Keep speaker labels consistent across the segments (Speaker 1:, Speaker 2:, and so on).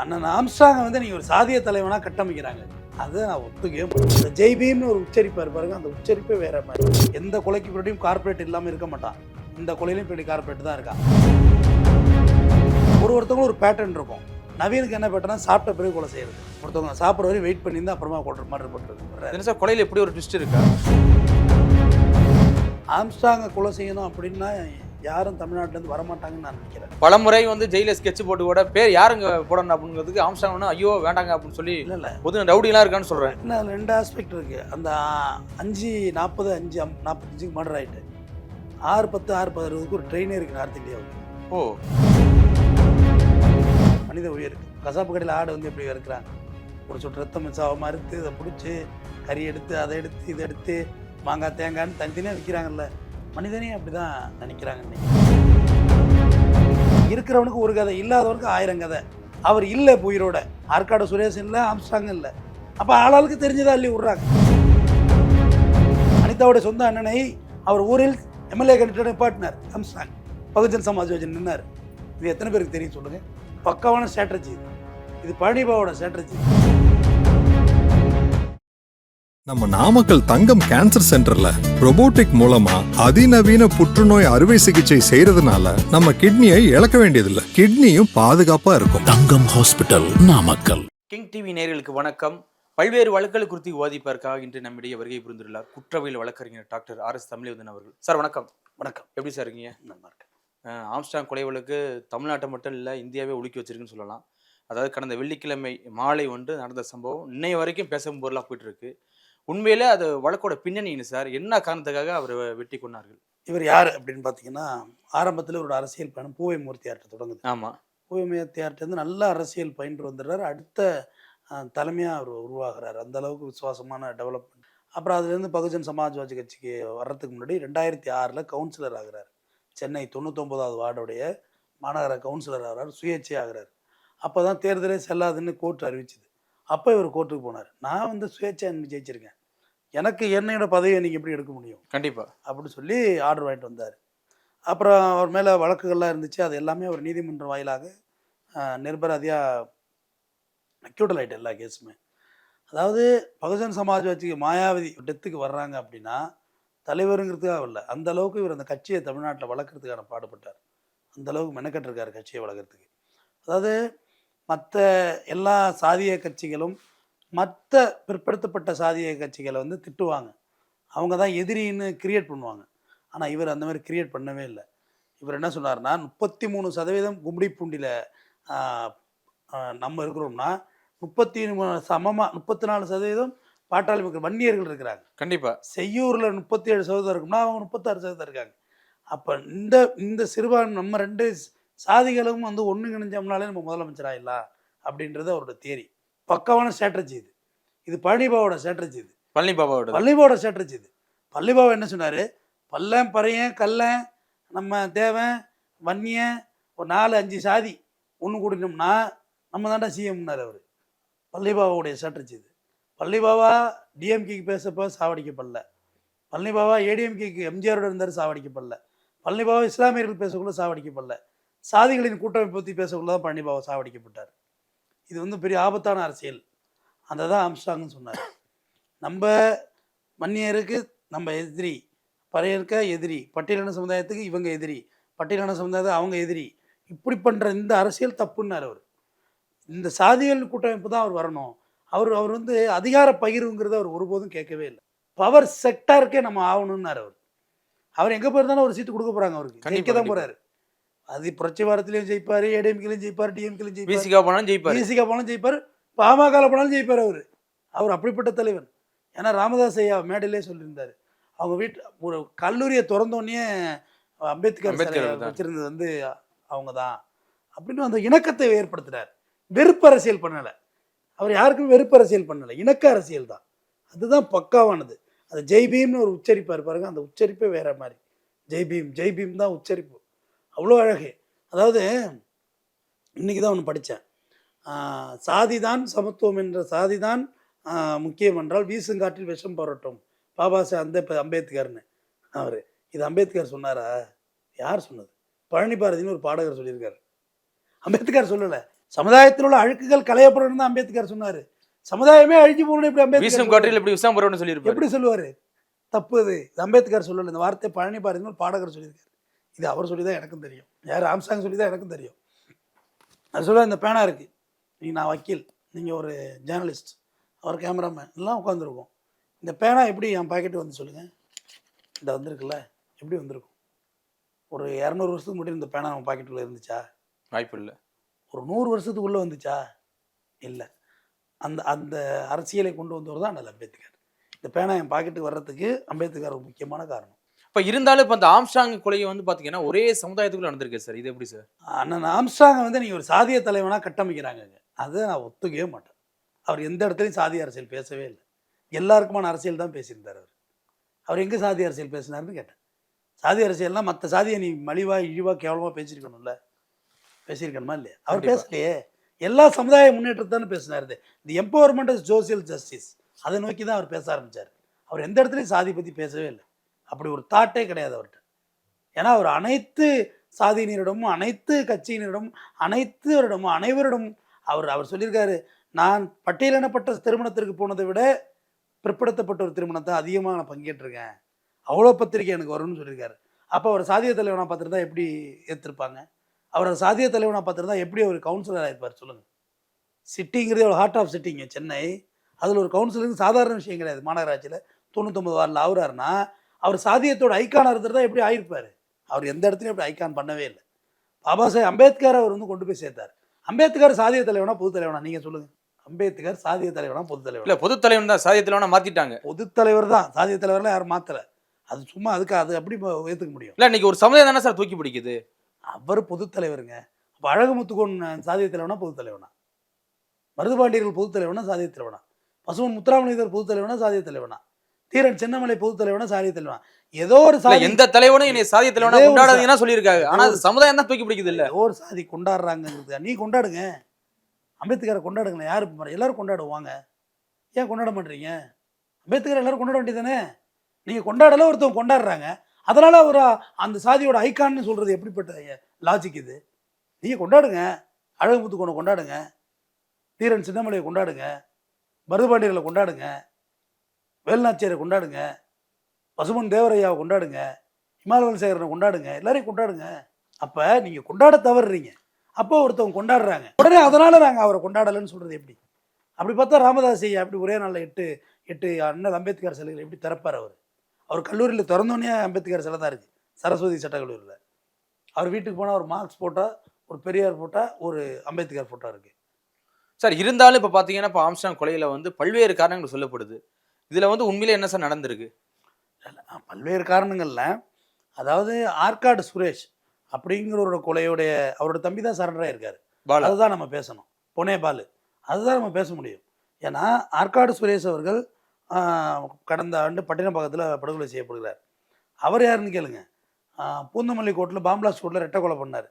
Speaker 1: அண்ணன் ஆம்ஸ்டாங்கை வந்து நீங்கள் ஒரு சாதிய தலைவனாக கட்டமைக்கிறாங்க. அதை நான் ஒத்துக்கவே மாட்டேன். இந்த ஜெய் பீம்னு ஒரு உச்சரிப்பு இருப்பாருங்க அந்த உச்சரிப்பே வேற மாதிரி. எந்த கொலைக்கு பின்னாடியும் கார்ப்பரேட் இல்லாமல் இருக்க மாட்டான். இந்த கொலையிலையும் பின்னாடி கார்ப்பரேட் தான் இருக்கான். ஒரு ஒருத்தவங்களும் ஒரு பேட்டர்ன் இருக்கும். நவீனுக்கு என்ன பேட்டர்னா சாப்பிட்ட பிறகு கொலை செய்யறது. ஒருத்தவங்க சாப்பிட்ற வரையும் வெயிட் பண்ணி தான் அப்புறமா கொள்ற மாதிரி பண்ணுறது
Speaker 2: சார் கொலையில் எப்படி ஒரு ட்விஸ்ட் இருக்கா?
Speaker 1: ஆம்ஸ்டாங்கை கொலை செய்யணும் அப்படின்னா யாரும் தமிழ்நாட்டிலேருந்து வரமாட்டாங்கன்னு நான் நினைக்கிறேன்.
Speaker 2: பலமுறை வந்து ஜெயில ஸ்கெட்ச் போட்டு கூட பேர் யாருங்க போடணும் அப்படிங்கிறதுக்கு ஆம்ஸ்டாங் ஐயோ வேண்டாங்க அப்படின்னு சொல்லி
Speaker 1: இல்லை இல்லை.
Speaker 2: பொது ரவுடிலாம் இருக்கான்னு
Speaker 1: இன்னும் அதுல ரெண்டு ஆஸ்பெக்ட் இருக்குது அந்த அஞ்சு நாற்பது அஞ்சு நாற்பத்தஞ்சுக்கு மர்டர் ஆகிட்டு ஆறு பத்து ஆறு பதினறுக்கு ஒரு ட்ரெயினே இருக்குது நார்த் இந்தியாவுக்கு
Speaker 2: ஓ.
Speaker 1: மனித உயிர் கசாப்பு கடையில் ஆடு வந்து எப்படி இருக்கிறாங்க ஒரு சொட்டு ரத்தம் மிச்சாவை மறுத்து இதை பிடிச்சி கறி எடுத்து அதை எடுத்து இதை எடுத்து மாங்காய் தேங்காய்னு தனித்தனியாக விற்கிறாங்கல்ல மனிதனே அப்படி தான் நினைக்கிறாங்க இன்னைக்கு. இருக்கிறவனுக்கு ஒரு கதை இல்லாதவனுக்கு ஆயிரம் கதை. அவர் இல்லை உயிரோட. ஆற்காடு சுரேஷ் இல்லை ஆம்ஸ்டாங் இல்லை. அப்போ ஆளாளுக்கு தெரிஞ்சதா அள்ளி விட்றாங்க. அனிதாவோட சொந்த அண்ணனை அவர் ஊரில் எம்எல்ஏ கண்டிப்பாக நிப்பாட்டினார் ஆம்ஸ்டாங் பகுஜன் சமாஜ் யோஜனை நின்னார். இது எத்தனை பேருக்கு தெரியும் சொல்லுங்க? பக்காவான ஸ்ட்ராட்டஜி இது. இது பழனிபாவோட ஸ்ட்ராட்டஜி
Speaker 3: நம்ம நாமக்கல் தங்கம் கேன்சர் சென்டர்ல robotic மூலமா அதிநவீன புற்றுநோய் அறுவை சிகிச்சை செய்யறதுனால நம்ம கிட்னியை இழக்க வேண்டியதில்லை. கிட்னியும் பாதுகாப்பா இருக்கும்.
Speaker 4: Thangam hospital Namakkal.
Speaker 2: King TV நேயர்களுக்கு வணக்கம். பல்வேறு வழக்குகள் குறித்து விவாதிப்பதற்காக இன்று நம்மிடையே வருகை புரிந்துள்ளார் குற்றவியல் வழக்கறிஞர் டாக்டர் ஆர் எஸ் தமிழ்வதன் அவர்கள். சார் வணக்கம்.
Speaker 1: வணக்கம்.
Speaker 2: எப்படி சார் இருக்கீங்க?
Speaker 1: நல்லா இருக்கேன்.
Speaker 2: ஆம்ஸ்டாங் கொலை வழக்கு தமிழ்நாட்டை மட்டும் இல்லை இந்தியாவே உலுக்கி வச்சிருக்குன்னு சொல்லலாம். அதாவது கடந்த வெள்ளிக்கிழமை மாலை ஒன்று நடந்த சம்பவம் இன்னைய வரைக்கும் பேசும் பொருளாக போயிட்டு இருக்கு. உண்மையிலே அது வழக்கோட பின்னணி என்ன சார்? என்ன காரணத்துக்காக அவர் வெட்டி கொண்டார்கள்?
Speaker 1: இவர் யார் அப்படின்னு பார்த்தீங்கன்னா ஆரம்பத்தில் ஒரு அரசியல் பயணம் பூவை மூர்த்தியார்ட்ட தொடங்குது.
Speaker 2: ஆமா.
Speaker 1: பூவை மூர்த்தியார்ட்டேருந்து நல்ல அரசியல் பயின்று வந்துடுறாரு. அடுத்த தலைமையாக அவர் உருவாகிறார். அந்த அளவுக்கு விசுவாசமான டெவலப்மெண்ட் அப்புறம் அதுலேருந்து பகுஜன் சமாஜ்வாதி கட்சிக்கு வர்றதுக்கு முன்னாடி ரெண்டாயிரத்தி ஆறில் கவுன்சிலர் ஆகிறார். சென்னை தொண்ணூத்தொம்பதாவது வார்டுடைய மாநகர கவுன்சிலர் ஆகிறார். சுயேட்சை ஆகிறார். அப்போ தான் தேர்தலே செல்லாதுன்னு கோர்ட் அறிவிச்சுது. அப்போ இவர் கோர்ட்டுக்கு போனார். நான் வந்து சுயேட்சை ஜெயிச்சிருக்கேன். எனக்கு என்னையோட பதவியை நீங்கள் எப்படி எடுக்க முடியும்?
Speaker 2: கண்டிப்பா.
Speaker 1: அப்படின்னு சொல்லி ஆர்டர் வாங்கிட்டு வந்தார். அப்புறம் அவர் மேலே வழக்குகள்லாம் இருந்துச்சு. அது எல்லாமே அவர் நீதிமன்றம் வாயிலாக நிர்பராதியாக அக்யூட்டல் ஆகிட்டு எல்லா கேஸுமே அதாவது பகுஜன் சமாஜ் வச்சு மாயாவதி டெத்துக்கு வர்றாங்க அப்படின்னா தலைவருங்கிறதுக்காக இல்லை. அந்த அளவுக்கு இவர் அந்த கட்சியை தமிழ்நாட்டில் வளர்க்குறதுக்கான பாடுபட்டார். அந்த அளவுக்கு மெனக்கட்டிருக்காரு கட்சியை வளர்க்குறதுக்கு. அதாவது மற்ற எல்லா சாதிய கட்சிகளும் மற்ற பிற்படுத்தப்பட்ட சாதிய கட்சிகளை வந்து திட்டுவாங்க. அவங்க தான் எதிரின்னு கிரியேட் பண்ணுவாங்க. ஆனால் இவர் அந்த மாதிரி கிரியேட் பண்ணவே இல்லை. இவர் என்ன சொன்னார்னா முப்பத்தி மூணு சதவீதம் கும்மிடிப்பூண்டியில் நம்ம இருக்கிறோம்னா முப்பத்தி மூணு சமமாக முப்பத்தி நாலு சதவீதம் பாட்டாளி மக்கள் வன்னியர்கள் இருக்கிறாங்க.
Speaker 2: கண்டிப்பா.
Speaker 1: செய்யூரில் முப்பத்தி ஏழு சதவீதம் இருக்கும்னா அவங்க முப்பத்தாறு சதவீதம் இருக்காங்க. அப்போ இந்த இந்த சிறுபான்மை நம்ம ரெண்டு சாதிகளும் வந்து ஒன்றுங்கிணைஞ்சோம்னாலே நம்ம முதலமைச்சர் ஆயிடலாம் அப்படின்றது அவரோட தேரி பக்காவான ஸ்ட்ராட்டஜி இது. இது பழனிபாவோட ஸ்ட்ராட்டஜி இது.
Speaker 2: பழனி பாபாவோட
Speaker 1: பள்ளிபாவோட ஸ்ட்ராட்டஜி இது. பள்ளிபாபா என்ன சொன்னார்? பல்லன் பறையன் கல்லன் நம்ம தேவன் வன்னியன் ஒரு நாலு அஞ்சு சாதி ஒன்று கூட்டினோம்னா நம்ம தாண்டா சிஎம்னார் அவர். பள்ளிபாபாவுடைய ஸ்ட்ராட்டஜி இது. பள்ளிபாபா டிஎம்கேக்கு பேசப்போ சாவடிக்கப்படல. பழனிபாபா ஏடிஎம்கேக்கு எம்ஜிஆரோட இருந்தார் சாவடிக்கப்படல. பழனிபாபா இஸ்லாமியர்கள் பேசக்குள்ள சாவடிக்கப்படல. சாதிகளின் கூட்டமைப்பு பற்றி பேசக்குள்ள தான் பழனிபாபா சாவடிக்கப்பட்டார். இது வந்து பெரிய ஆபத்தான அரசியல். அதை தான் ஆம்ஸ்டாங்னு சொன்னார். நம்ம மன்னியருக்கு நம்ம எதிரி பறையருக்க எதிரி பட்டியலின சமுதாயத்துக்கு இவங்க எதிரி பட்டியலின சமுதாயத்துக்கு அவங்க எதிரி. இப்படி பண்ணுற இந்த அரசியல் தப்புன்னார் அவர். இந்த சாதிகள் கூட்டமைப்பு தான் அவர் வரணும். அவர் அவர் வந்து அதிகார பகிர்வுங்கிறத அவர் ஒருபோதும் கேட்கவே இல்லை. பவர் செக்டாருக்கே நம்ம ஆகணும்னார் அவர். அவர் எங்கே போயிருந்தாலும் ஒரு சீட்டு கொடுக்க போகிறாங்க அவருக்கு. ஜெயிக்க தான். போகிறாரு அது புரட்சி வாரத்திலையும் ஜெயிப்பார் ஏடிஎம்கிலையும் ஜெயிப்பார் டிஎம்கிலையும் ஜெயிப்பார்.
Speaker 2: பிசிகா போனாலும் ஜெயிப்பாரு.
Speaker 1: பிசிகா போனாலும் ஜெயிப்பார். பாமக போனாலும் ஜெயிப்பார் அவர். அவர் அப்படிப்பட்ட தலைவர் ஏன்னா ராமதாஸ் ஐயா மேடையிலே சொல்லியிருந்தார். அவங்க வீட்டு ஒரு கல்லூரியை திறந்தோடனே அம்பேத்கர். வச்சிருந்தது வந்து அவங்க தான் அப்படின்னு அந்த இணக்கத்தை ஏற்படுத்தினார் வெறுப்பு அரசியல் பண்ணலை. அவர் யாருக்கும் வெறுப்பு அரசியல் பண்ணலை. இணக்க அரசியல் தான். அதுதான் பக்காவானது. அது ஜெய் பீம்னு ஒரு உச்சரிப்பார் பாருங்க. அந்த உச்சரிப்பே வேற மாதிரி. ஜெய் பீம் ஜெய் பீம் தான் உச்சரிப்பு. அவ்வளோ அழகு. அதாவது இன்னைக்கு தான் ஒன்று படித்தேன் சாதிதான் சமத்துவம் என்ற சாதிதான் முக்கியம் என்றால் வீசுங்காற்றில் விஷம் பரட்டும். பாபா சாஹ் அந்த அம்பேத்கர்னு அவர். இது அம்பேத்கர் சொன்னாரா? யார் சொன்னது? பழனி பாரதின்னு ஒரு பாடகர் சொல்லியிருக்காரு. அம்பேத்கர் சொல்லலை. சமுதாயத்தில் உள்ள அழுக்குகள் களையப்படணும் தான் அம்பேத்கர் சொன்னாரு. சமுதாயமே அழிஞ்சு போகணும் எப்படி அம்பேத்கர்
Speaker 2: வீசும்? காற்றில் இப்படி விஷம் போறோம்னு சொல்லியிருப்பாரு.
Speaker 1: எப்படி சொல்லுவாரு? தப்பு அது. இது அம்பேத்கர் சொல்லல. இந்த வார்த்தை பழனி பாரதின்னு ஒரு பாடகர் சொல்லியிருக்காரு. இது அவர் சொல்லி தான் எனக்கும் தெரியும். யார் ஆம்சாங் சொல்லி தான் எனக்கும் தெரியும். அது சொல்ல இந்த பேனா இருக்கு. நீங்க நான் வக்கீல். நீங்க ஒரு ஜேர்னலிஸ்ட் அவர் கேமராமேன் எல்லாம் உட்காந்துருக்கோம் இந்த பேனா எப்படி என் பாக்கெட்டு வந்து சொல்லுங்க? இந்த வந்திருக்குல்ல எப்படி வந்திருக்கும்? ஒரு இரநூறு வருஷத்துக்கு முன்னாடி இந்த பேனா நம்ம பாக்கெட்டுக்குள்ள இருந்துச்சா?
Speaker 2: வாய்ப்பு இல்லை.
Speaker 1: ஒரு நூறு வருஷத்துக்குள்ள வந்துச்சா? இல்லை. அந்த அந்த அரசியலை கொண்டு வந்தவர் தான் அண்ணல் அம்பேத்கர். இந்த பேனா என் பாக்கெட்டுக்கு வர்றதுக்கு அம்பேத்கர் ஒரு முக்கியமான காரணம்.
Speaker 2: இப்ப இருந்தாலும் இப்ப அந்த ஆம்ஸ்டாங் கொலையை வந்து பாத்தீங்கன்னா ஒரே சமுதாயத்துக்குள்ள நடந்திருக்கு சார். இது எப்படி சார்?
Speaker 1: அண்ணன் ஆம்ஸ்டாங்கை வந்து நீங்கள் ஒரு சாதிய தலைவனாக கட்டமைக்கிறாங்கங்க அதை நான் ஒத்துக்கவே மாட்டேன். அவர் எந்த இடத்துலையும் சாதி அரசியல் பேசவே இல்லை. எல்லாருக்குமான அரசியல் தான் பேசியிருந்தார் அவர். அவர் எங்கே சாதி அரசியல் பேசினாருன்னு கேட்டேன். சாதி அரசியல்னா மற்ற சாதியை நீ மலிவா இழிவா கேவலமாக பேசியிருக்கணும்ல. பேசியிருக்கணுமா இல்லையா? அவர். பேசலையே. எல்லா சமுதாய முன்னேற்றத்தானே பேசினார். தி எம்பவர்மெண்ட் சோசியல் ஜஸ்டிஸ் அதை நோக்கி தான் அவர் பேச ஆரம்பிச்சார். அவர் எந்த இடத்துலையும் சாதி பற்றி பேசவே இல்லை. அப்படி ஒரு தாட்டே கிடையாது அவர்கிட்ட. ஏன்னா அவர் அனைத்து சாதியினரிடமும் அனைத்து கட்சியினரிடமும் அனைத்துவரிடமும் அனைவரிடமும் அவர் அவர் சொல்லியிருக்காரு நான் பட்டியலினப்பட்ட திருமணத்திற்கு போனதை விட பிற்படுத்தப்பட்ட ஒரு திருமணத்தை அதிகமாக நான் பங்கேற்றிருக்கேன். அவ்வளோ பத்திரிக்கை எனக்கு வரும்னு சொல்லியிருக்காரு. அப்போ அவர் சாதிய தலைவனாக பார்த்துருந்தா எப்படி ஏற்றிருப்பாங்க அவர் சாதிய தலைவனாக பார்த்துருந்தா எப்படி அவர் கவுன்சிலர் ஆயிருப்பார் சொல்லுங்கள் சிட்டிங்கிறது ஒரு ஹார்ட் ஆஃப் சிட்டிங்க சென்னை. அதில் ஒரு கவுன்சிலருக்கு சாதாரண விஷயம் கிடையாது. மாநகராட்சியில் தொண்ணூத்தொம்பது வாரில் ஆகுறாருன்னா அவர் சாதியத்தோட ஐக்கானாக இருந்திருந்தா எப்படி ஆயிருப்பார்? அவர் எந்த இடத்துலையும் அப்படி ஐக்கான் பண்ணவே இல்லை. பாபா சாஹேப் அம்பேத்கர் அவர் வந்து கொண்டு போய் சேர்த்தார். அம்பேத்கர் சாதிய தலைவனா பொது தலைவனா? நீங்கள் சொல்லுங்கள் அம்பேத்கர் சாதிய தலைவனா பொது தலைவனா?
Speaker 2: இல்ல பொது தலைவன் தான். சாதிய தலைவனா மாத்திட்டாங்க.
Speaker 1: பொது தலைவர் தான். சாதிய தலைவர்லாம் யாரும் மாத்தல. அது சும்மா அதுக்கு அது அப்படி ம- ஏத்துக்க முடியும்?
Speaker 2: இல்ல இன்னைக்கு ஒரு சமுதாயம் தானே சார் தூக்கி பிடிக்குது?
Speaker 1: அவர் பொது தலைவருங்க. அப்ப அழகுமுத்துக்கோன் சாதிய தலைவனா பொது தலைவனா? மருதுபாண்டியர்கள் பொது தலைவனா சாதிய தலைவனா? பசுமன் முத்துராமலிங்கர் பொது தலைவனா சாதிய தலைவனா? தீரன் சின்னமலை பொது தலைவனா சாதிய தலைவனா? ஏதோ ஒரு சாதி
Speaker 2: எந்த தலைவனும் என்னை சாதிய தலைவனா கொண்டாடாதீங்கன்னா சொல்லியிருக்காங்க ஆனா சமுதாயம் தான் தூக்கி பிடிக்குது இல்ல.
Speaker 1: ஏதோ ஒரு சாதி கொண்டாடுறாங்கிறது நீ கொண்டாடுங்க. அம்பேத்கரை கொண்டாடுங்களேன் யாரு எல்லாரும் கொண்டாடுவாங்க ஏன் கொண்டாட மாட்டீங்க? அம்பேத்கர் எல்லாரும் கொண்டாட வேண்டியதானே நீங்க கொண்டாடல ஒருத்தவங்க கொண்டாடுறாங்க. அதனால ஒரு அந்த சாதியோட ஐக்கான்னு சொல்றது எப்படிப்பட்ட லாஜிக் இது. நீங்க கொண்டாடுங்க. அழகுமுத்துக்கோனை கொண்டாடுங்க. தீரன் சின்னமலையை கொண்டாடுங்க. மருதுபாண்டியர்களை கொண்டாடுங்க. வேலுநாச்சியரை கொண்டாடுங்க பசுமன் தேவரையாவை கொண்டாடுங்க இமாலவன் சேகரனை கொண்டாடுங்க எல்லாரையும் கொண்டாடுங்க. அப்போ நீங்கள் கொண்டாட தவறுறீங்க. அப்போ ஒருத்தவங்க கொண்டாடுறாங்க. உடனே அதனால் நாங்கள் அவரை கொண்டாடலைன்னு சொல்கிறது எப்படி? அப்படி பார்த்தா ராமதாஸ் ஐயா அப்படி ஒரே நாளில் எட்டு எட்டு அண்ணல் அம்பேத்கர் சிலைகள் எப்படி திறப்பார் அவர்? அவர் கல்லூரியில் திறந்தோடனே அம்பேத்கர் சிலை தான் இருக்குது சரஸ்வதி சட்டக்கல்லூரியில். அவர் வீட்டுக்கு போனால் ஒரு மார்க்ஸ் போட்டால் ஒரு பெரியார் போட்டால் ஒரு அம்பேத்கர் ஃபோட்டோ இருக்குது
Speaker 2: சார் இருந்தாலும் இப்போ பார்த்தீங்கன்னா இப்போ ஆம்ஸ்டாங் கொலையில் வந்து பல்வேறு காரணங்கள் சொல்லப்படுது. இதுல வந்து உண்மையிலே என்ன சார் நடந்திருக்கு?
Speaker 1: பல்வேறு காரணங்கள்ல. அதாவது ஆற்காடு சுரேஷ் அப்படிங்கிறவரோட கொலையோடைய அவரோட தம்பி தான் சரண்டர் ஆயிருக்காரு
Speaker 2: பாலா.
Speaker 1: அதுதான் நம்ம பேசணும். பொனே பாலு. அதுதான் நம்ம பேச முடியும். ஏன்னா ஆற்காடு சுரேஷ் அவர்கள் கடந்த ஆண்டு பட்டினப்பாக்கத்தில் படுகொலை செய்யப்படுகிறார். அவர் யாருன்னு கேளுங்க. பூந்தமல்லி கோர்ட்டில் பாம்பலாஸ் கோர்ட்டில் ரெட்டை கொலை பண்ணார்.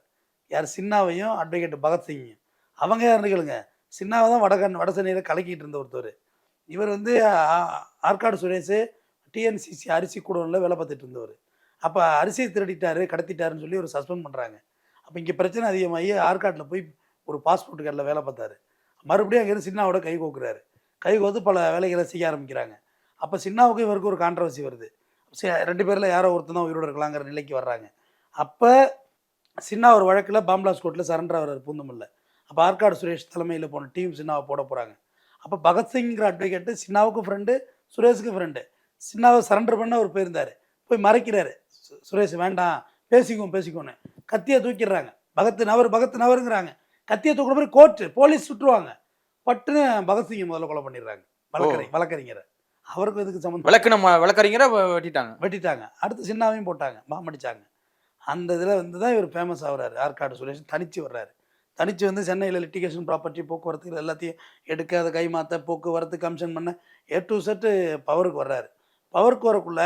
Speaker 1: யார் சின்னாவையும் அட்வொகேட் பகத்சிங்கையும் அவங்க யாருன்னு கேளுங்க. சின்னாவை தான் வடகன் வட சென்னையில் கலக்கிட்டு இருந்த ஒருத்தர் இவர் வந்து ஆற்காடு சுரேஷ் டிஎன்சிசி அரிசி குடோனில் வேலை பார்த்துட்டு இருந்தவர். அப்போ அரிசியை திருடிட்டாரு கடத்திட்டாருன்னு சொல்லி ஒரு சஸ்பெண்ட் பண்ணுறாங்க அப்போ இங்கே பிரச்சனை அதிகமாகி ஆற்காட்டில் போய் ஒரு பாஸ்போர்ட் கடையில் வேலை பார்த்தாரு. மறுபடியும் அங்கேருந்து சின்னாவோட கை கோக்குறாரு. கை கோத்து பல வேலைகளை செய்ய ஆரம்பிக்கிறாங்க. அப்போ சின்னாவுக்கும் இவருக்கு ஒரு கான்ட்ரவர்சி வருது. ரெண்டு பேரில் யாரோ ஒருத்தர் தான் உயிரோடு இருக்கலாங்கிற நிலைக்கு வர்றாங்க. அப்போ சின்னா ஒரு வழக்கில் பாம்பலாஸ் கோர்ட்டில் சரண்டர் ஆகிறார் பூந்தமல்ல அப்போ ஆற்காடு சுரேஷ் தலைமையில் போன டீம் சின்னாவை போட போகிறாங்க அப்போ பகத்சிங்கிற அட்வொகேட்டு சின்னாவுக்கும் ஃப்ரெண்டு சுரேஷுக்கும் ஃப்ரெண்டு சின்னாவை சரண்டர் பண்ண அவர் போயிருந்தார். போய் மறைக்கிறாரு. சுரேஷ் வேண்டாம். பேசிக்குவோம் பேசிக்குவோன்னு கத்தியை தூக்கிடுறாங்க. பகத்து நவர் பகத்து நவருங்கிறாங்க. கத்தியை தூக்குற மாதிரி கோர்ட்டு போலீஸ் சுட்டுருவாங்க. பட்டுன்னு பகத்சிங்கை முதல்ல கொலை பண்ணிடுறாங்க. வழக்கறி வழக்கறிஞரை. அவருக்கும் இதுக்கு சம்மந்தம்?
Speaker 2: விளக்கு நம்ம விளக்கறிஞரை வெ- வெட்டிட்டாங்க.
Speaker 1: வெட்டிட்டாங்க. அடுத்து சின்னாவையும் போட்டாங்க. பாம்பு அடிச்சாங்க அந்த இதில் வந்து தான் இவர் ஃபேமஸ் ஆகுறாரு. ஆற்காடு சுரேஷ் தனிச்சு வர்றாரு. தனிச்சு வந்து சென்னையில் லிட்டிகேஷன் ப்ராப்பர்ட்டி போக்குவரத்து இது எல்லாத்தையும் எடுக்க அதை கைமாற்ற போக்குவரத்து கமிஷன் பண்ண ஏ டு செட்டு பவருக்கு வர்றாரு. பவருக்கு வரக்குள்ள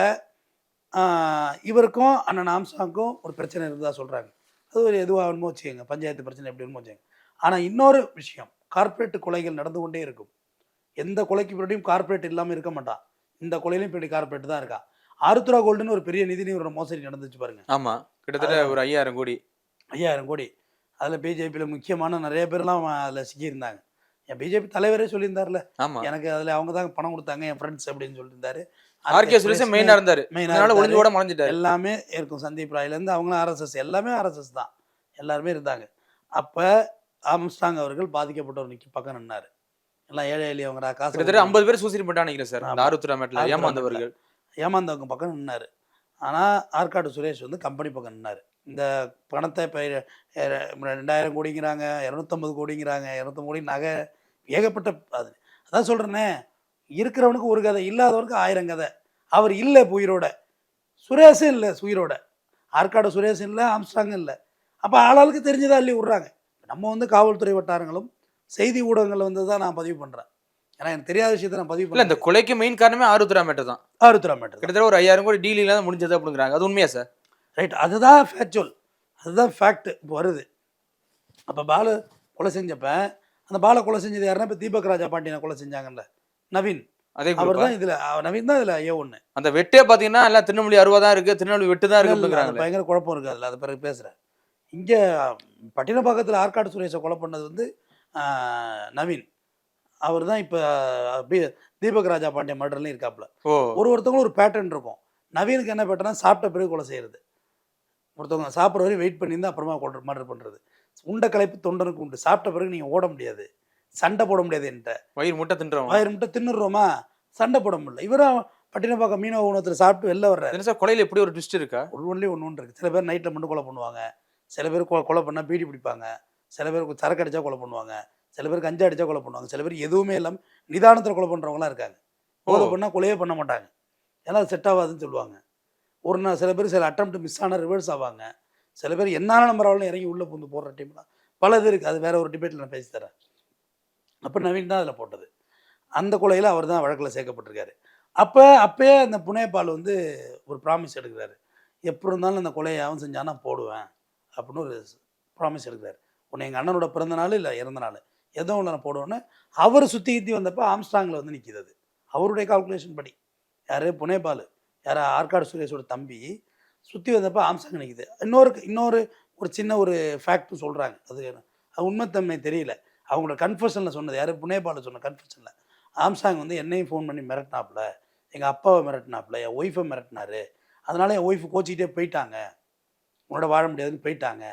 Speaker 1: இவருக்கும் அண்ணன் ஆம்சாங்க்கும் ஒரு பிரச்சனை இருந்ததா சொல்கிறாங்க அது ஒரு எதுவாக வேணுமோ வச்சுக்கோங்க. பஞ்சாயத்து பிரச்சனை எப்படி வேணுமோ வச்சுக்கோங்க. ஆனால் இன்னொரு விஷயம் கார்ப்பரேட் கொலைகள் நடந்து கொண்டே இருக்கும். எந்த கொலைக்கு பின்னாடியும் கார்ப்பரேட் இல்லாமல் இருக்க மாட்டான் இந்த கொலையிலையும் பின்னாடி கார்ப்பரேட் தான் இருக்கா. ஆருத்ரா கோல்டுன்னு ஒரு பெரிய நிதி நிறுவன மோசடி நடந்துச்சு பாருங்க.
Speaker 2: ஆமா. கிட்டத்தட்ட ஒரு ஐயாயிரம் கோடி.
Speaker 1: ஐயாயிரம் கோடி. அதில் பிஜேபியில் முக்கியமான நிறைய பேர்லாம் அதில் சிக்கியிருந்தாங்க. என் பிஜேபி தலைவரே சொல்லியிருந்தார்ல. எனக்கு அதில் அவங்க தான் பணம் கொடுத்தாங்க என் ஃப்ரெண்ட்ஸ் அப்படின்னு சொல்லியிருந்தாரு.
Speaker 2: ஆர்கே சுரேஷ் மெயினா இருந்தாரு.
Speaker 1: மெயினா
Speaker 2: அதனால ஒளிஞ்சு. கூட மறைஞ்சிட்டாரு
Speaker 1: எல்லாமே இருக்கும். சந்தீப் ராயிலேருந்து அவங்களும் ஆர்எஸ்எஸ் எல்லாமே ஆர்எஸ்எஸ் தான். எல்லாருமே இருந்தாங்க. அப்போ ஆம்ஸ்டாங் அவர்கள் பாதிக்கப்பட்டவர் நிற்கி பக்கம் நின்னாரு. எல்லாம் ஏழை எளியவங்கடா காசு
Speaker 2: கிட்டத்தட்ட ஐம்பது பேர் சூசைட் நினைக்கிறேன் சார். ஆருத்ரா
Speaker 1: ஆருத்ரா
Speaker 2: ஏமாந்தவர்கள்.
Speaker 1: ஏமாந்தவங்க பக்கம் நின்னாரு. ஆனால் ஆற்காடு சுரேஷ் வந்து கம்பெனி பக்கம் நின்னாரு. இந்த பணத்தை இப்போ ரெண்டாயிரம் கோடிங்கிறாங்க இரநூத்தம்பது கோடிங்கிறாங்க இரநூத்தம்பது கோடி நகை ஏகப்பட்ட அது அதான் சொல்கிறேனே இருக்கிறவனுக்கு ஒரு கதை இல்லாதவனுக்கு ஆயிரம் கதை. அவர் இல்லை உயிரோட. சுரேஷும் இல்லை உயிரோட. ஆற்காடு சுரேஷ் இல்லை ஆம்ஸ்டாங் இல்லை. அப்போ ஆளாளுக்கு தெரிஞ்சதா அள்ளி விட்றாங்க. நம்ம வந்து காவல்துறை வட்டாரங்களும் செய்தி ஊடகங்கள் வந்து தான் நான் பதிவு பண்ணுறேன் ஏன்னா எனக்கு தெரியாத விஷயத்தை நான் பதிவு
Speaker 2: இல்ல இந்த
Speaker 1: பண்ணல
Speaker 2: கொலைக்கு மெயின் காரணமே ஆருத்ரா மேட்டர் தான்.
Speaker 1: ஆருத்ரா மேட்டர்
Speaker 2: கிட்டத்தட்ட ஒரு ஐயாயிரம் கோடி டீல் இல்லாத முடிஞ்சது அப்படிங்கிறாங்க. அது உண்மையா சார்
Speaker 1: ரைட்? அதுதான் ஃபேக்சுவல் அதுதான் ஃபேக்ட் இப்போ வருது. அப்போ பாலு கொலை செஞ்சப்ப அந்த பாலை கொலை செஞ்சது யாருன்னா இப்போ தீபக் ராஜா பாண்டியனை கொலை செஞ்சாங்கல்ல. நவீன்.
Speaker 2: அதே
Speaker 1: அவர்? தான். இதில் நவீன் தான் இதில் ஐயோ ஒன்று
Speaker 2: அந்த வெட்டே பாத்தீங்கன்னா எல்லாம் திருநெல்வேலி அறுபதா தான் இருக்கு திருநெல்வேலி வெட்டு தான் இருக்கு
Speaker 1: பயங்கர குழப்பம் இருக்குது அதில் அதை பிறகு பேசுகிறேன் இங்கே பட்டினப்பாக்கத்தில் ஆற்காடு சுரேஷை கொலை பண்ணது வந்து நவீன். அவர் தான் இப்போ தீபக் ராஜா பாண்டியன் மர்டர்லையும் இருக்காப்புல. ஒரு ஒருத்தவங்களும் ஒரு பேட்டர்ன் இருக்கும். நவீனுக்கு என்ன பேட்டர்னா சாப்பிட்ட பிறகு கொலை செய்கிறது ஒருத்தவங்க சாப்பிட்ற வரையும் வெயிட் பண்ணி தான் அப்புறமா கொண்டு மர்டர் பண்ணுறது உண்ட கலைப்பு தொண்டனுக்கு உண்டு. சாப்பிட்ட பிறகு நீங்கள் ஓட முடியாது. சண்டை போட முடியாது என்கிட்ட.
Speaker 2: வயிறு முட்டை தின்றவங்க
Speaker 1: வயிறு மட்டும் தின்னுடுறோமா? சண்டை போட முடியல. இவரும் பட்டினப்பாக்கம் மீனவ உணவத்தில் சாப்பிட்டு வெளில வர்றாரு.
Speaker 2: என்ன சார் கொலையில எப்படி ஒரு ட்விஸ்ட் இருக்கா?
Speaker 1: ஒரு ஒன்லி ஒன்று ஒன்று இருக்குது சில பேர் நைட்டில் மட்டும் கொலை பண்ணுவாங்க. சில பேர் கொ- கொலை பண்ணால் பீடி பிடிப்பாங்க. சில பேர் சரக்கு அடிச்சா கொலை பண்ணுவாங்க. சில பேர் கஞ்சா அடிச்சா கொலை பண்ணுவாங்க. சில பேர் எதுவுமே இல்லாமல் நிதானத்தில் கொலை பண்ணுறவங்களாம் இருக்காங்க. கொலை பண்ணால் கொலையே பண்ண மாட்டாங்க. ஏன்னா செட் ஆகாதுன்னு சொல்லுவாங்க. ஒரு நாள் சில பேர் சில அட்டம் மிஸ் ஆனால் ரிவர்ஸ் ஆவாங்க. சில பேர் என்ன நம்பராலும் இறங்கி உள்ளே பூந்து போடுற டீம்லாம் பல இது இருக்குது அது வேற ஒரு டிபேட்டில் நான் பேசி தரேன் அப்போ நவீன் தான் அதில் போட்டது. அந்த கொலையில் அவர் தான் வழக்கில் சேர்க்கப்பட்டிருக்காரு. அப்போ அப்பயே அந்த புனேபால் வந்து ஒரு ப்ராமிஸ் எடுக்கிறாரு. எப்படி இருந்தாலும் அந்த கொலையை அவன் செஞ்சானா போடுவேன் அப்படின்னு ஒரு ப்ராமிஸ் எடுக்கிறாரு. உன்னை எங்கள் அண்ணனோட பிறந்த நாள் இல்லை இறந்த நாள். எதோ ஒன்று நான் போடுவேன்னு அவர் சுற்றி கித்தி வந்தப்போ ஆம்ஸ்டாங்கில் வந்து நிற்கிது அது. அவருடைய கால்குலேஷன் படி. யார்? புனேபால். யார் ஆற்காடு சுரேஷோட தம்பி சுற்றி வந்தப்போ ஆம்ஸ்டாங் நிற்கிது இன்னொரு இன்னொரு ஒரு சின்ன ஒரு ஃபேக்ட்டும் சொல்கிறாங்க அது அது உண்மைத்தன்மை தெரியல. அவங்களோட கன்ஃபர்ஷனில் சொன்னது. யார்? புனேபால் சொன்ன கன்ஃபர்ஷனில் ஆம்ஸ்டாங் வந்து என்னையும் ஃபோன் பண்ணி மிரட்டினாப்புல. எங்கள் அப்பாவை மிரட்டினாப்புல. என் ஒய்ஃபை மிரட்டினாரு. அதனால என் ஒய்ஃப் கோச்சிக்கிட்டே போயிட்டாங்க. உன்னோட வாழ முடியாதுன்னு போயிட்டாங்க.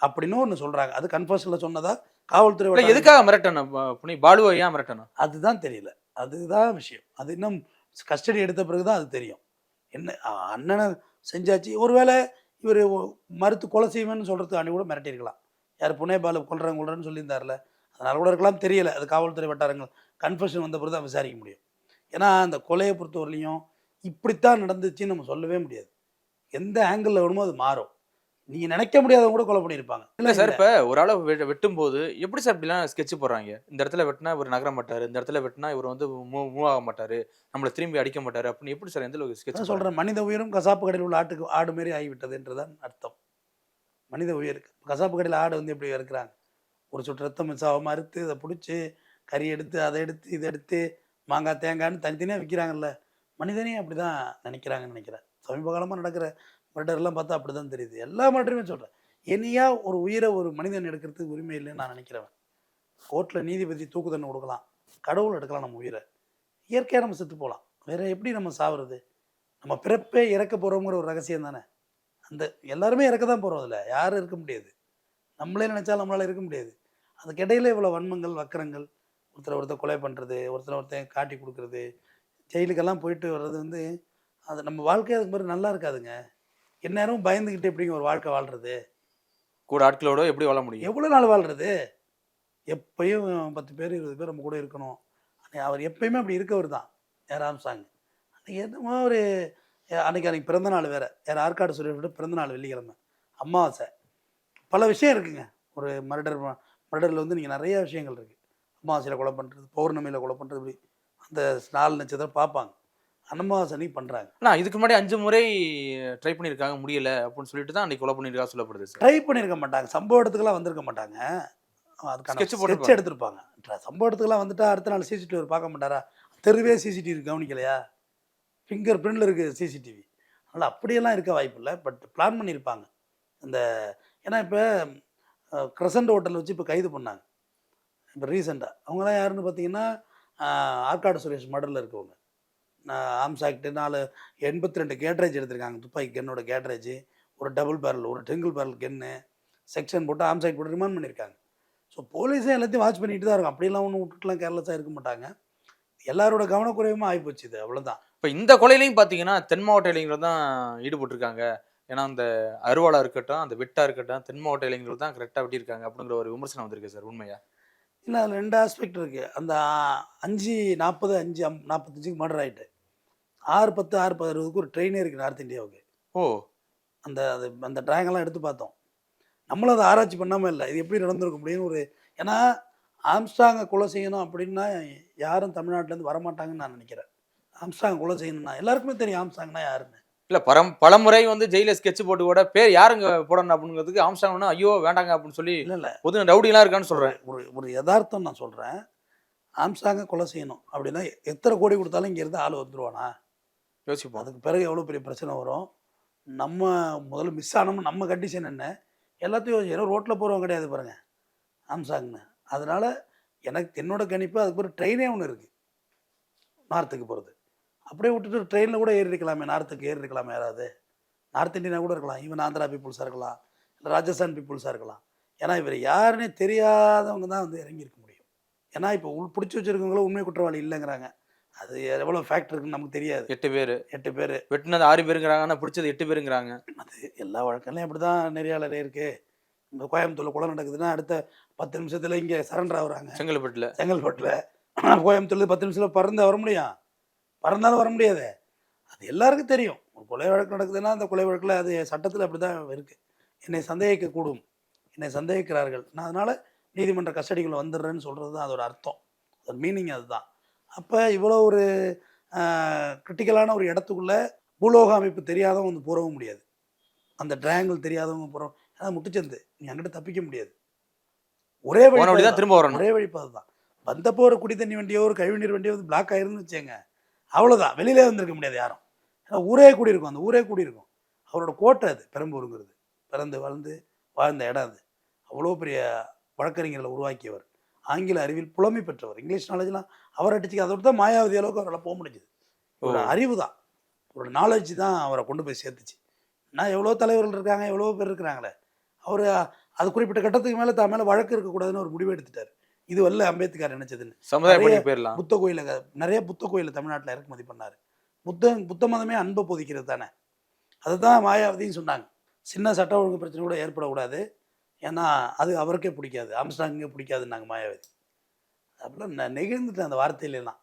Speaker 1: அப்படின்னு ஒன்று சொல்கிறாங்க அது கன்ஃபர்ஷனில் சொன்னதா? காவல்துறை
Speaker 2: எதுக்காக மிரட்டணும்? புனி பாலுவை ஏன் மிரட்டணும்?
Speaker 1: அதுதான் தெரியல. அதுதான் விஷயம். அது இன்னும் கஸ்டடி எடுத்த பிறகு தான் அது தெரியும். என்ன அண்ணனை செஞ்சாச்சு. ஒருவேளை இவர் மறுத்து கொலை செய்வேன்னு சொல்கிறதுக்கு அன்னைக்கு கூட மிரட்டியிருக்கலாம். யார் புனே பாலு கொள்றாங்க கொள்றேன்னு சொல்லியிருந்தார்ல. அதனால் கூட இருக்கலாம் தெரியல. அது காவல்துறை வட்டாரங்கள். கன்ஃபெஷன் வந்த பிறகு தான் விசாரிக்க முடியும். ஏன்னா அந்த கொலையை பொறுத்தவரையிலையும் இப்படித்தான் நடந்துச்சுன்னு நம்ம சொல்லவே முடியாது. எந்த ஆங்கிளில் வேணுமோ அது மாறும். நீங்கள் நினைக்க முடியாதவங்க கூட கொலை பண்ணியிருப்பாங்க.
Speaker 2: இல்ல சார் இப்ப ஒரு ஆளை வெட்டும் போது எப்படி சார் இப்படிலாம் ஸ்கெட்ச் போடுறாங்க? இந்த இடத்துல வெட்டினா இவர் நகர மாட்டாரு இந்த இடத்துல வெட்டினா இவர் வந்து மூவ் மூவ் ஆக மாட்டாரு நம்மள திரும்பி அடிக்க மாட்டாரு அப்படின்னு எப்படி சார் எந்த அளவுக்கு ஸ்கெட்ச்
Speaker 1: சொல்கிறேன் மனித உயிரும் கசாப்பு கடையில் உள்ள ஆட்டுக்கு ஆடு மாரி ஆகிவிட்டதுன்றதான் அர்த்தம். மனித உயிர். கசாப்பு கடையில் ஆடு வந்து எப்படி இருக்கிறாங்க ஒரு சொட்டு ரத்தம் ஆகாம அறுத்து அதை பிடிச்சி கறி எடுத்து அதை எடுத்து இதை எடுத்து மாங்காய் தேங்காய்னு தனித்தனியாக விற்கிறாங்கல்ல மனிதனையும் அப்படி தான் நினைக்கிறாங்கன்னு நினைக்கிறேன். சமீப காலமாக நடக்கிற மர்டர்லாம் பார்த்தா அப்படி தான் தெரியுது. எல்லா மர்டருமே சொல்கிறேன் என்னையா ஒரு உயிரை ஒரு மனிதன் எடுக்கிறதுக்கு உரிமை இல்லைன்னு நான் நினைக்கிறவன். கோர்ட்டில் நீதிபதி தூக்கு தண்டனை கொடுக்கலாம். கடவுள் எடுக்கலாம் நம்ம உயிரை. இயற்கையாக நம்ம செத்து போகலாம். வேறு எப்படி நம்ம சாவுறது? நம்ம பிறப்பே இறக்க போகிறோங்கிற ஒரு ரகசியம் தானே. அந்த எல்லாருமே இறக்க தான் போகிறோம் அதில். யாரும் இருக்க முடியாது. நம்மளே நினச்சாலும் நம்மளால இருக்க முடியாது. அதுக்கிடையில் இவ்வளோ வன்மங்கள் வக்கரங்கள் ஒருத்தரை ஒருத்தர் கொலை பண்ணுறது ஒருத்தரை ஒருத்தன் காட்டி கொடுக்குறது ஜெயிலுக்கெல்லாம் போயிட்டு வர்றது வந்து அது நம்ம வாழ்க்கை அதுக்கு மாதிரி நல்லா இருக்காதுங்க. எந்நேரமும் பயந்துக்கிட்டு எப்படிங்க ஒரு வாழ்க்கை வாழ்கிறது
Speaker 2: கூட ஆட்களோட எப்படி வாழ முடியும்?
Speaker 1: எவ்வளோ நாள் வாழ்கிறது எப்பயும் பத்து பேர் இருபது பேர் நம்ம கூட இருக்கணும். அவர் எப்பயுமே அப்படி இருக்கவர் தான். யார் ஆம்சாங் அன்னைக்கு என்னமோ ஒரு அன்னைக்கு அன்னைக்கு பிறந்த நாள் வேற. யார் ஆற்காடு சுரேஷோட பிறந்த நாள் வெள்ளிக்கிழமை. அமாவாசை பல விஷயம் இருக்குங்க. ஒரு மர்டர் மர்டரில் வந்து நீங்கள் நிறைய விஷயங்கள் இருக்குது அமாவாசையில் கொலை பண்ணுறது பௌர்ணமியில் கொலை பண்ணுறது இப்படி அந்த நாலு நட்சத்திரம் பார்ப்பாங்க. அமாவாசை அன்னைக்கு பண்ணுறாங்க
Speaker 2: ஆனா இதுக்கு முன்னாடி அஞ்சு முறை ட்ரை பண்ணிருக்காங்க முடியல அப்படின்னு சொல்லிட்டு தான் அன்னைக்கு கொலை பண்ணிருக்கா சொல்லப்படுது
Speaker 1: ட்ரை பண்ணியிருக்க மாட்டாங்க. சம்பவ இடத்துக்குலாம் வந்திருக்க மாட்டாங்க. அதுக்கான ஸ்கெட்ச். எடுத்திருப்பாங்க. சம்பவ இடத்துக்குலாம் வந்துட்டா அடுத்த நாள் சிசிடிவி பார்க்க மாட்டாரா? தெருவே சிசிடிவி கவனிக்கலையா? ஃபிங்கர் பிரிண்டில் இருக்குது சிசிடிவி அதனால் அப்படியெல்லாம் இருக்க வாய்ப்பு இல்லை பட் பிளான் பண்ணியிருப்பாங்க. இந்த ஏன்னா இப்போ கிரசண்ட் ஹோட்டல் வச்சு இப்போ கைது பண்ணாங்க. இப்போ ரீசெண்டாக அவங்களாம் யாருன்னு பார்த்தீங்கன்னா ஆற்காடு சுரேஷ் மர்டரில் இருக்கவங்க. நான் ஆக்ட் நாலு எண்பத்தி ரெண்டு கேட்ரேஜ் எடுத்திருக்காங்க. துப்பாக்கி கன்னோட கேட்ரேஜ் ஒரு டபுள் பேரல் ஒரு ட்ரிங்கிள் பேரல் கென்னு செக்ஷன் போட்டு ஆக்ட் போட்டு ரிமாண்ட் பண்ணியிருக்காங்க ஸோ போலீஸே எல்லாத்தையும் வாட்ச் பண்ணிட்டு தான் இருக்கும் அப்படிலாம் ஒன்றும் விட்டுட்டுலாம் கேர்லெஸ்ஸாக இருக்க மாட்டாங்க. எல்லாரோட கவனக்குறைவுமா ஆகிப்போச்சு இது அவ்வளோதான்
Speaker 2: இப்போ இந்த கொலையிலையும் பார்த்தீங்கன்னா தென் மாவட்ட இளைஞர்கள் தான் ஈடுபட்டிருக்காங்க. ஏன்னா அந்த அருவாளா இருக்கட்டும் அந்த வெட்டா இருக்கட்டும் தென் மாவட்ட இளைஞர்கள் தான் கரெக்டாக வெட்டியிருக்காங்க அப்படிங்கிற ஒரு விமர்சனம் வந்திருக்கு சார் உண்மையா?
Speaker 1: இல்லை அதில் ரெண்டு ஆஸ்பெக்ட் இருக்குது அந்த அஞ்சு நாற்பது அஞ்சு நாற்பத்தஞ்சுக்கு மர்டர் ஆகிட்டு ஆறு பத்து ஆறு பதினொருக்கு ஒரு ட்ரெயினே இருக்குது நார்த் இந்தியாவுக்கு
Speaker 2: ஓ.
Speaker 1: அந்த அது அந்த ட்ராயங்கெல்லாம் எடுத்து பார்த்தோம். நம்மளும் அதை ஆராய்ச்சி பண்ணாமல் இல்லை. இது எப்படி நடந்திருக்க முடியும்னு ஒரு ஏன்னா ஆம்ஸ்டாங்கை கொலை செய்யணும் அப்படின்னா யாரும் தமிழ்நாட்டிலேருந்து வரமாட்டாங்கன்னு நான் நினைக்கிறேன். ஆம்ஸ்டாங் கொலை செய்யணும்னா எல்லாருக்குமே தெரியும் ஆம்ஸ்டாங்னா யாருன்னு.
Speaker 2: இல்ல பரம் பலமுறை வந்து ஜெயில ஸ்கெட்ச் போட்டு கூட பேர் யாருங்க போடணும் அப்படிங்கிறதுக்கு ஆம்ஸ்டாங்னா ஐயோ வேண்டாங்க அப்படின்னு சொல்லி
Speaker 1: இல்லை இல்லை.
Speaker 2: பொது ரவுடிலாம் இருக்கான்னு சொல்றேன்.
Speaker 1: ஒரு ஒரு யதார்த்தம் நான் சொல்கிறேன் ஆம்ஸ்டாங்கை கொலை செய்யணும் அப்படின்னா எத்தனை கோடி கொடுத்தாலும் இங்கேருந்து ஆள் வந்துருவானா
Speaker 2: யோசிப்போம்.
Speaker 1: அதுக்கு பிறகு எவ்வளோ பெரிய பிரச்சனை வரும்? நம்ம முதல்ல மிஸ் ஆனோம்னு நம்ம கண்டிஷன் என்ன? எல்லாத்தையும் ஏதோ ரோட்டில் போகிறவங்க கிடையாது பாருங்கள் ஆம்சாங்னு. அதனால் எனக்கு என்னோட கணிப்பு அதுக்கு பிறகு ட்ரெயினே ஒன்று இருக்குது நார்த்துக்கு போகிறது அப்படியே விட்டுட்டு ட்ரெயினில் கூட ஏறி இருக்கலாமே. நார்த்துக்கு ஏறி இருக்கலாமே யாராவது. நார்த் இந்தியனா கூட இருக்கலாம். ஈவன் ஆந்திரா பீப்புள்ஸாக இருக்கலாம். இல்லை ராஜஸ்தான் பீப்புள்ஸாக இருக்கலாம். ஏன்னா இவர் யாருன்னே தெரியாதவங்க தான் வந்து இறங்கியிருக்க முடியும். ஏன்னா இப்போ உள் பிடிச்சி வச்சுருக்கவங்களும் உண்மை குற்றவாளி இல்லைங்கிறாங்க. அது எவ்வளோ ஃபேக்ட் இருக்குன்னு நமக்கு தெரியாது.
Speaker 2: எட்டு பேர்.
Speaker 1: எட்டு பேர்.
Speaker 2: வெட்டினது ஆறு பேருங்கிறாங்க ஆனா பிடிச்சது எட்டு பேருங்கிறாங்க.
Speaker 1: அது எல்லா வழக்கம்லையும் அப்படி தான் நெறியாளரே இருக்கு. இந்த கோயம்புத்தூர்ல கொலை நடக்குதுன்னா அடுத்த பத்து நிமிஷத்துல இங்கே சரண்டர் ஆகுறாங்க.
Speaker 2: செங்கல்பட்டுல.
Speaker 1: செங்கல்பட்டில். கோயம்புத்தூர்ல பத்து நிமிஷத்தில் பறந்து வர முடியும். பறந்தாலும் வர முடியாது. அது எல்லாருக்கும் தெரியும். ஒரு கொலை வழக்கு நடக்குதுன்னா அந்த கொலை வழக்கில் அது சட்டத்தில் அப்படி தான் இருக்குது என்னை சந்தேகிக்க கூடும். என்னை சந்தேகிக்கிறார்கள். நான் அதனால் நீதிமன்ற கஸ்டடிக்குள்ள வந்துடுறேன்னு சொல்கிறது தான் அதோட அர்த்தம். அது மீனிங் அதுதான். அப்போ இவ்வளோ ஒரு கிரிட்டிக்கலான ஒரு இடத்துக்குள்ள பூலோக அமைப்பு தெரியாதவங்க வந்து போகவும் முடியாது. அந்த ட்ரையாங்கிள் தெரியாதவங்க போகிறோம் அதான் முட்டுச்சந்து நீ அங்கிட்டு தப்பிக்க முடியாது. ஒரே வழி
Speaker 2: தான் திரும்ப வரணும்.
Speaker 1: ஒரே வழிபாதை தான் வந்தப்போ ஒரு குடி தண்ணி வண்டியோ ஒரு கழிவுநீர் வண்டியோ வந்து பிளாக் ஆயிருன்னு வச்சேங்க அவ்வளோதான் வெளியிலே வந்திருக்க முடியாது யாரும். ஏன்னா ஊரே கூடி இருக்கும் அந்த ஊரே கூடி இருக்கும் அவரோட கோட்டை அது பெரம்பூருங்கிறது. பிறந்து வளர்ந்து வாழ்ந்த இடம் அது. அவ்வளோ பெரிய வழக்கறிஞர்களை உருவாக்கியவர். ஆங்கில அறிவில் புலமை பெற்றவர். இங்கிலீஷ் நாலேஜ்லாம் அவர் அடிச்சுக்க அதோட தான் மாயாவதி அளவுக்கு அவரால் போக முடிஞ்சுது. ஒரு. அறிவு தான். ஒரு நாலேஜ் தான் அவரை கொண்டு போய் சேர்த்துச்சு. நான் எவ்வளோ தலைவர்கள் இருக்காங்க எவ்வளோ பேர் இருக்கிறாங்களே. அவர் அது குறிப்பிட்ட கட்டத்துக்கு மேலே தான் மேலே வழக்கு இருக்கக்கூடாதுன்னு ஒரு முடிவு எடுத்துட்டார். இது வரல அம்பேத்கர் நினைச்சதுன்னு.
Speaker 2: சமுதாய போயிடலாம்
Speaker 1: புத்த கோயில நிறைய புத்த கோயிலை தமிழ்நாட்டில் இறக்குமதி பண்ணார். புத்த புத்த மதமே அன்பை போதிக்கிறது தானே. அதுதான் மாயாவதியும் சொன்னாங்க. சின்ன சட்ட ஒழுங்கு பிரச்சனை கூட ஏற்படக்கூடாது. ஏன்னா அது அவருக்கே பிடிக்காது. ஆம்ஸ்டாங்கே பிடிக்காதுன்னாங்க மாயாவதி. அப்படிலாம் நெ நெகிழ்ந்துட்டேன் அந்த வார்த்தையிலலாம்.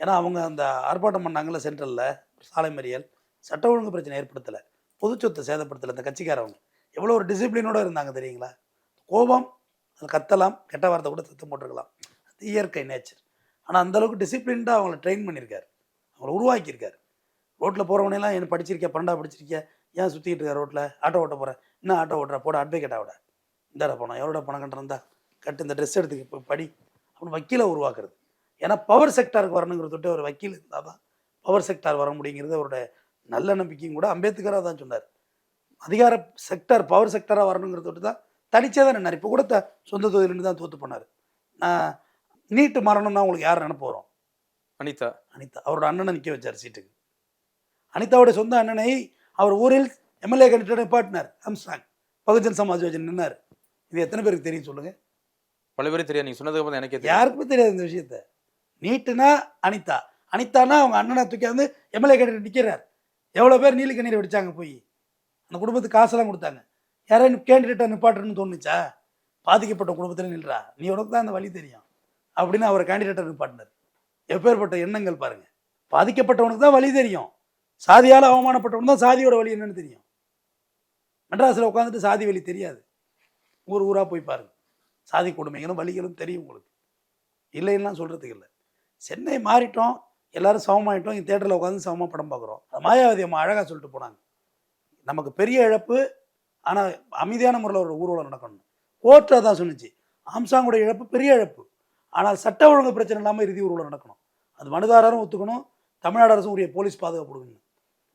Speaker 1: ஏன்னா அவங்க அந்த ஆர்ப்பாட்டம் பண்ணாங்கல்ல சென்ட்ரலில் சாலை மறியல் சட்ட ஒழுங்கு பிரச்சனை ஏற்படுத்தலை. பொது சொத்தை சேதப்படுத்தலை அந்த கட்சிக்காரவங்க. எவ்வளோ ஒரு டிசிப்ளினோடு இருந்தாங்க தெரியுங்களா? கோபம் அதை கத்தலாம் கெட்ட வார்த்தை கூட சத்தம் போட்டிருக்கலாம். அது இயற்கை நேச்சர். ஆனால் அந்தளவுக்கு டிசிப்ளின்டாக அவங்கள ட்ரெயின் பண்ணியிருக்காரு. அவங்கள உருவாக்கியிருக்காரு. ரோட்டில் போகிறவனையெல்லாம் என்ன படிச்சிருக்கியா? பன்னெண்டா படிச்சிருக்கியா? ஏன் சுற்றிக்கிட்டு இருக்க ரோட்டில் ஆட்டோ ஓட்ட போகிறேன் என்ன ஆட்டோ ஓட்டுற? போட அட்வொகேட்டா விட. இந்தாட பணம் எவ்வளோ பணம் கட்டுறதா கட்டு இந்த ட்ரெஸ் எடுத்துக்க இப்போ படி. அப்படின்னு வக்கீலை உருவாக்குறது. ஏன்னா பவர் செக்டாருக்கு வரணுங்கிறத தொட்டு ஒரு வக்கீல் இருந்தால் தான் பவர் செக்டார் வர முடியுங்கிறது அவரோட நல்ல நம்பிக்கையும் கூட அம்பேத்கராக தான் சொன்னார். அதிகார செக்டார் பவர் செக்டாராக வரணுங்கிறத தொட்டு தான் தனிச்சே தான் நின்னார். இப்போ கூட த சொந்த தொகுதியிலேருந்து தான் தோற்று பண்ணார் நான் நீட்டு மரணம்னா உங்களுக்கு யார் நினைப்பு வரும்?
Speaker 2: அனிதா.
Speaker 1: அனிதா. அவரோட அண்ணனை நிற்க வச்சார் சீட்டுக்கு. அனிதாவோட சொந்த அண்ணனை அவர் ஊரில் எம்எல்ஏ கேண்டிடேட் நிப்பாட்டினார். அம்ஸ்டாங் பகுஜன் சமாஜ் நின்னார். இது எத்தனை பேருக்கு தெரியும் சொல்லுங்க?
Speaker 2: பல பேர் தெரியாது. நீங்க சொன்னதுக்கு அப்புறம் எனக்கே.
Speaker 1: யாருக்குமே தெரியாது இந்த விஷயத்த. நீட்டுனா அனிதா. அனிதானா அவங்க அண்ணனை தூக்கி வந்து எம்எல்ஏ கேண்டிடேட் நிற்கிறார் எவ்வளோ பேர் நீலி கண்ணீர் வெடிச்சாங்க போய். அந்த குடும்பத்துக்கு காசெல்லாம் கொடுத்தாங்க. யாரையும் கேண்டிடேட்டாக நிப்பாட்டுறன்னு தோணுச்சா? பாதிக்கப்பட்ட குடும்பத்தில் நில்றா. நீ உனக்கு தான் அந்த வழி தெரியும். அப்படின்னு அவரை கேண்டிடேட்டாக நிப்பாட்டினார். எப்பேற்பட்ட எண்ணங்கள் பாருங்க. பாதிக்கப்பட்டவனுக்கு தான் வழி தெரியும். சாதியால் அவமானப்பட்டவனுக்கு தான் சாதியோட வழி என்னன்னு தெரியும். மெட்ராஸில் உட்காந்துட்டு சாதி வழி தெரியாது. ஊர் ஊராக போய் பாருங்க. சாதி கொடுமைகளும் வழிகளும் தெரியும் உங்களுக்கு. இல்லைன்னா சொல்கிறதுக்கு இல்லை. சென்னை மாறிட்டோம் எல்லாரும் சமமாயிட்டோம் இங்கே தேட்டரில் உட்காந்து சமமாக படம் பார்க்குறோம் மாயாவதி அம்மா அழகாக சொல்லிட்டு போனாங்க. நமக்கு பெரிய இழப்பு ஆனால் அமைதியான முறையில் ஒரு ஊர்வலம் நடக்கணும். கோர்ட்டு தான் சொன்னிச்சு. ஆம்சாங்குடைய இழப்பு பெரிய இழப்பு. ஆனால் சட்ட ஒழுங்கு பிரச்சனை இல்லாமல் இறுதி ஊர்வலம் நடக்கணும். அது மனுதாரரும் ஒத்துக்கணும் தமிழ்நாடு அரசும் உரிய போலீஸ் பாதுகாப்பு கொடுக்கணும்.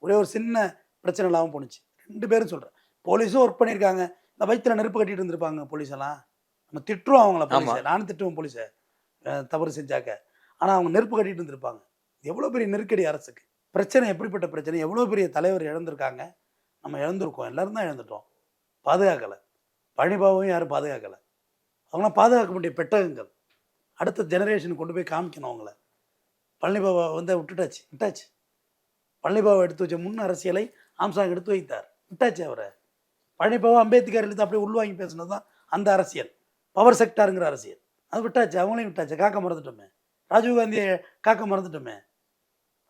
Speaker 1: ஒரே ஒரு சின்ன பிரச்சனை இல்லாமல் போணுச்சு. ரெண்டு பேரும் சொல்கிறேன் போலீஸும் ஒர்க் பண்ணியிருக்காங்க. வயிற்றுல நெருப்பு கட்டிட்டு இருந்திருப்பாங்க போலீஸ் எல்லாம் நம்ம திட்டுறோம் அவங்கள. போலீஸை. நானும் திட்டுவேன் போலீஸை. தவறு செஞ்சாக்க. ஆனால் அவங்க நெருப்பு கட்டிட்டு இருந்திருப்பாங்க. எவ்வளோ பெரிய நெருக்கடி அரசுக்கு? பிரச்சனை எப்படிப்பட்ட பிரச்சனை? எவ்வளோ பெரிய தலைவர் இழந்திருக்காங்க? நம்ம இழந்திருக்கோம். எல்லாரும் தான் இழந்துட்டோம். பாதுகாக்கலை. பழனிபாபாவும் யாரும் பாதுகாக்கலை. அவங்களாம் பாதுகாக்க வேண்டிய பெட்டகங்கள். அடுத்த ஜெனரேஷனுக்கு கொண்டு போய் காமிக்கணும் அவங்கள. பழனிபாபா வந்து விட்டுட்டாச்சு. விட்டாச்சு. பழனிபாபா எடுத்து வச்ச முன் அரசியலை ஆம்சாங் எடுத்து வைத்தார். விட்டாச்சு அவரை. பழனிபாபா அம்பேத்கர் எழுத்து அப்படியே உள்வாங்கி பேசுனது தான் அந்த அரசியல். பவர் செக்டாருங்கிற அரசியல். அது விட்டாச்சு அவங்களையும் விட்டாச்சு. காக்க மறந்துட்டோமே. ராஜீவ்காந்தியை காக்க மறந்துட்டோமே.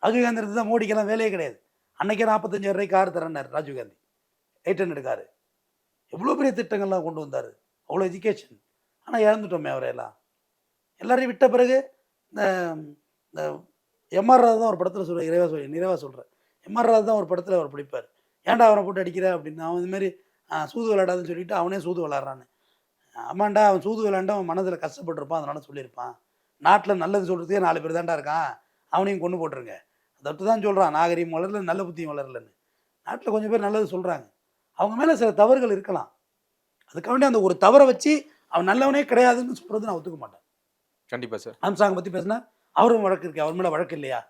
Speaker 1: ராஜீவ்காந்தி இருந்து தான் மோடிக்கெல்லாம் வேலையே கிடையாது. அன்னைக்கே நாற்பத்தஞ்சாயிரம் ரூபாய் கார் தரேன்னார் ராஜீவ்காந்தி எயிட் ஹண்ட்ரட் காரு. எவ்வளோ பெரிய திட்டங்கள்லாம் கொண்டு வந்தார். அவ்வளோ எஜுகேஷன் ஆனால் இழந்துட்டோமே அவரையெல்லாம் எல்லாரையும் விட்ட பிறகு இந்த இந்த எம்ஆர் ராதா தான் ஒரு படத்தில் சொல்கிறேன் இறைவா சொல் நிறைவாக சொல்கிறேன் எம்ஆர் ராதா தான் ஒரு படத்தில் அவர் பிடிப்பார். ஏன்டா அவரை போட்டு அடிக்கிற அப்படின்னு அவன் இதுமாரி சூது விளையாடாதுன்னு சொல்லிட்டு அவனே சூது விளாட்றான்னு ஆமாண்டா அவன் சூது விளையாண்டு அவன் மனதில் கஷ்டப்பட்டிருப்பான் அதனால சொல்லியிருப்பான். நாட்டில் நல்லது சொல்கிறதுக்கே நாலு பேர் தான்டா இருக்கான். அவனையும் கொண்டு போட்டுருங்க. அதை தான் சொல்கிறான் நாகரிகம் வளரல நல்ல புத்தியும் வளரலன்னு. நாட்டில் கொஞ்சம் பேர் நல்லது சொல்கிறாங்க அவங்க மேலே சில தவறுகள் இருக்கலாம். அதுக்காக வேண்டி அந்த ஒரு தவறை வச்சு அவன் நல்லவனே கிடையாதுன்னு சொல்கிறது நான் ஒத்துக்க மாட்டேன்.
Speaker 2: கண்டிப்பா சார்
Speaker 1: ஆம்சாங் பற்றி பேசினா அவரும் வழக்கு இருக்கு. அவர் மேலே வழக்கு இல்லையா?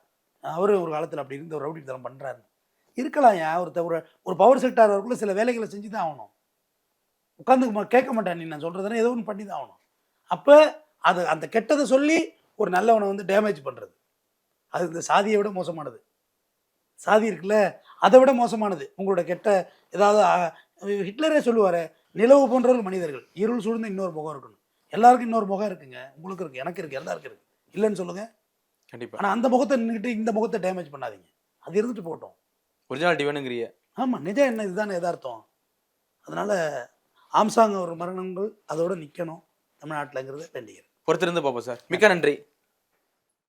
Speaker 1: அவரும் ஒரு காலத்தில் அப்படி இருந்து ஒரு ரவுடி தரம் பண்ணுறாரு இருக்கலாம் ஏன்? ஒரு ஒரு பவர் செக்டார் வரக்குள்ள சில வேலைகளை செஞ்சு தான் ஆகணும் உட்காந்து கேட்க மாட்டேன் நீ. நான் சொல்கிறதுனா ஏதோ ஒன்று பண்ணி தான் ஆகணும். அப்போ அது அந்த கெட்டதை சொல்லி ஒரு நல்லவனை வந்து டேமேஜ் பண்ணுறது அது இந்த சாதியை விட மோசமானது. சாதி இருக்குல்ல அதை விட மோசமானது. உங்களோட கெட்ட ஏதாவது ஹிட்லரே சொல்லுவார் நிலவு போன்றவர்கள் மனிதர்கள். இருள் சூழ்ந்து இன்னொரு முகம் இருக்கணும். எல்லாருக்கும் இன்னொரு முகம் இருக்குங்க. உங்களுக்கு இருக்கு எனக்கு இருக்கு எல்லாருக்கும் இருக்கு. இல்லைன்னு சொல்லுங்க.
Speaker 2: கண்டிப்பா.
Speaker 1: ஆனால் அந்த முகத்தை நின்றுட்டு இந்த முகத்தை டேமேஜ் பண்ணாதீங்க. அது இருந்துட்டு போகட்டும்.
Speaker 2: ஒரிஜினாலிட்டி வேணுங்கிறிய
Speaker 1: ஆமாம் நிஜம் என்ன இதுதானே எதார்த்தம். அதனால ஆம்சாங் ஒரு மரணங்கள் அதோட நிற்கணும் தமிழ்நாட்டில்ங்கிறத வேண்டிக்கிறேன்
Speaker 2: பொறுத்திருந்து பார்ப்போம் சார். மிக்க நன்றி.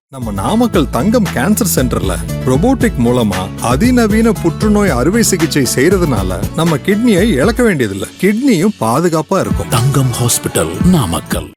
Speaker 3: நம்ம நாமக்கல் தங்கம் கேன்சர் சென்டர்ல robotic மூலமா அதிநவீன புற்றுநோய் அறுவை சிகிச்சை செய்யறதுனால நம்ம கிட்னியை இழக்க வேண்டியதில்லை. கிட்னியும் பாதுகாப்பா இருக்கும்.
Speaker 4: தங்கம் ஹாஸ்பிட்டல் நாமக்கல்.